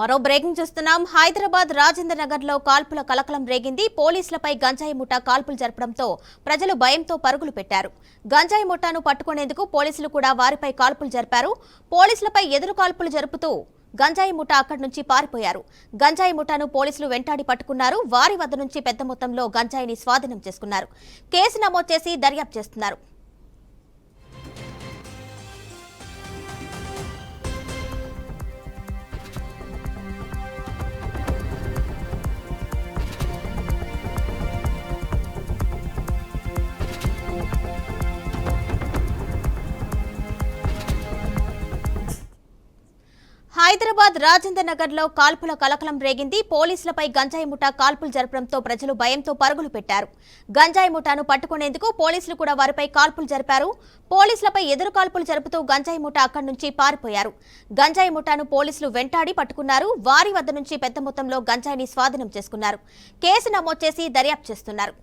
మరో బ్రేకింగ్ చూస్తున్నాం. హైదరాబాద్ రాజేంద్ర నగర్లో కాల్పుల కలకలం రేగింది. పోలీసులపై గంజాయి ముఠా కాల్పులు జరపడంతో ప్రజలు భయంతో పరుగులు పెట్టారు. గంజాయి ముఠాను పట్టుకునేందుకు పోలీసులు కూడా వారిపై కాల్పులు జరిపారు. పోలీసులపై ఎదురు కాల్పులు జరుపుతూ గంజాయి ముఠా అక్కడి నుంచి పారిపోయారు. గంజాయి ముఠాను పోలీసులు వెంటాడి పట్టుకున్నారు. వారి వద్ద నుంచి పెద్ద మొత్తంలో గంజాయిని స్వాధీనం చేసుకున్నారు. కేసు నమోదు చేసి దర్యాప్తు చేస్తున్నారు. హైదరాబాద్ రాజేంద్ర నగర్లో కాల్పుల కలకలం రేగింది. పోలీసులపై గంజాయి ముఠా కాల్పులు జరపడంతో ప్రజలు భయంతో పరుగులు పెట్టారు. గంజాయి ముఠాను పట్టుకునేందుకు పోలీసులు కూడా వారిపై కాల్పులు జరిపారు. పోలీసులపై ఎదురు కాల్పులు జరుపుతూ గంజాయి ముఠా అక్కడి నుంచి పారిపోయారు. గంజాయి ముఠాను పోలీసులు వెంటాడి పట్టుకున్నారు. వారి వద్ద నుంచి పెద్ద మొత్తంలో గంజాయిని స్వాధీనం చేసుకున్నారు. కేసు నమోదు చేసి దర్యాప్తు చేస్తున్నారు.